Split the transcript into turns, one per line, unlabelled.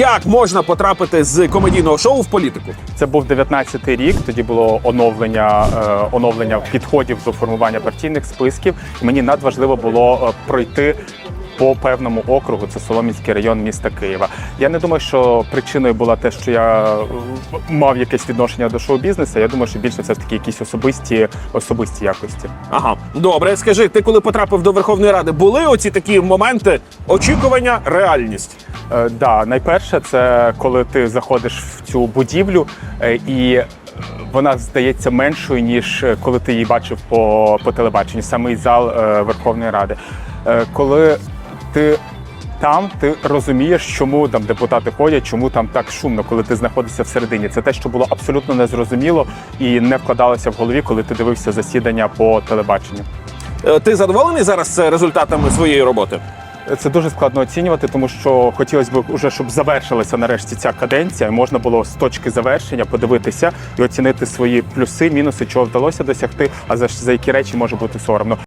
Як можна потрапити з комедійного шоу в політику?
Це був 19-й рік. Тоді було оновлення, е, оновлення підходів до формування партійних списків. І мені надважливо було е, пройти. По певному округу це Соломінський район міста Києва. Я не думаю, що причиною була те, що я е, мав якесь відношення до шоу-бізнесу. Я думаю, що більше все ж таки якісь особисті особисті якості.
Ага, добре. Скажи, ти коли потрапив до Верховної Ради, були оці такі моменти очікування, реальність?
Е, да, найперше, це коли ти заходиш в цю будівлю е, і е, вона здається меншою, ніж е, коли ти її бачив по, по телебаченню, самий зал е, Верховної Ради. Е, коли ти там, ти розумієш, чому там депутати ходять, чому там так шумно, коли ти знаходишся всередині. Це те, що було абсолютно незрозуміло і не вкладалося в голові, коли ти дивився засідання по телебаченню.
Е, Ти задоволений зараз е, результатами своєї роботи?
Це дуже складно оцінювати, тому що хотілося б уже, щоб завершилася нарешті ця каденція. і Можна було з точки завершення подивитися і оцінити свої плюси, мінуси, чого вдалося досягти, а за, за які речі може бути соромно.